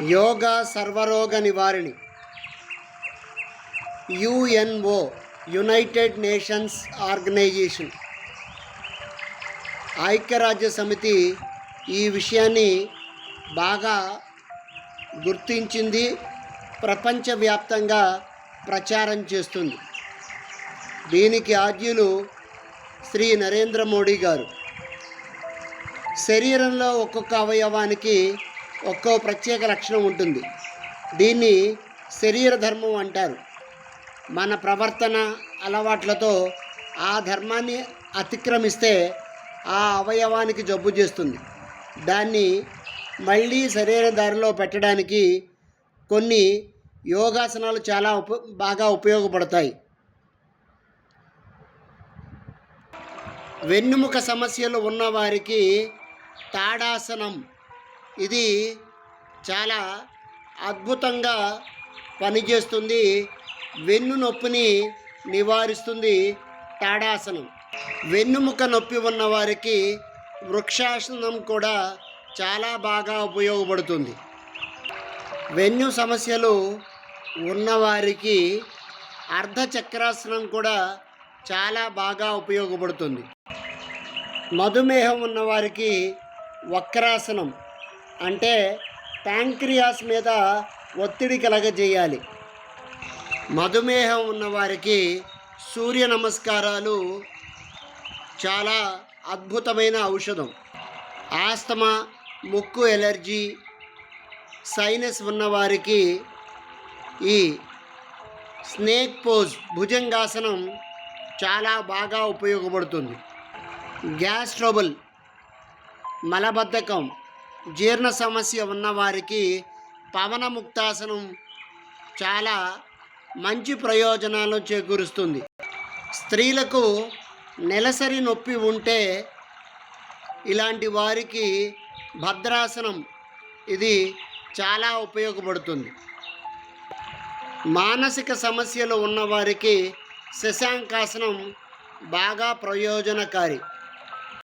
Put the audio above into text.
యోగా సర్వరోగ నివారిణి. UNO United Nations Organisation. ఐక్యరాజ్య సమితి ఈ విషయాన్ని బాగా గుర్తించింది ప్రపంచవ్యాప్తంగా ప్రచారం చేస్తుంది. దీనికి ఆద్యులు శ్రీ నరేంద్ర మోడీ గారు. శరీరంలో ఒక్కొక్క అవయవానికి ఒక్కో ప్రత్యేక లక్షణం ఉంటుంది. దీన్ని శరీర ధర్మం అంటారు. మన ప్రవర్తన అలవాట్లతో ఆ ధర్మాన్ని అతిక్రమిస్తే ఆ అవయవానికి జబ్బు చేస్తుంది. దాన్ని మళ్ళీ శరీర దారిలో పెట్టడానికి కొన్ని యోగాసనాలు చాలా ఉప బాగా ఉపయోగపడతాయి. వెన్నుముక సమస్యలు ఉన్నవారికి తాడాసనం ఇది చాలా అద్భుతంగా పనిచేస్తుంది. వెన్ను నొప్పిని నివారిస్తుంది తాడాసనం. వెన్నుముక నొప్పి ఉన్న వారికి వృక్షాసనం కూడా చాలా బాగా ఉపయోగపడుతుంది. వెన్ను సమస్యలు ఉన్నవారికి అర్ధచక్రాసనం కూడా చాలా బాగా ఉపయోగపడుతుంది. మధుమేహం ఉన్నవారికి వక్రాసనం. అంటే ప్యాంక్రియాస్ మీద ఒత్తిడి కలగజేయాలి. మధుమేహం ఉన్నవారికి సూర్య నమస్కారాలు చాలా అద్భుతమైన ఔషధం. ఆస్తమా ముక్కు ఎలర్జీ సైనస్ ఉన్నవారికి ఈ స్నేక్ పోజ్ భుజంగాసనం చాలా బాగా ఉపయోగపడుతుంది. గ్యాస్ ట్రబుల్ మలబద్ధకం జీర్ణ సమస్య ఉన్నవారికి పవనముక్తాసనం చాలా మంచి ప్రయోజనాలు చేకూరుస్తుంది. స్త్రీలకు నెలసరి నొప్పి ఉంటే ఇలాంటి వారికి భద్రాసనం ఇది చాలా ఉపయోగపడుతుంది. మానసిక సమస్యలు ఉన్నవారికి శశాంకాసనం బాగా ప్రయోజనకారి.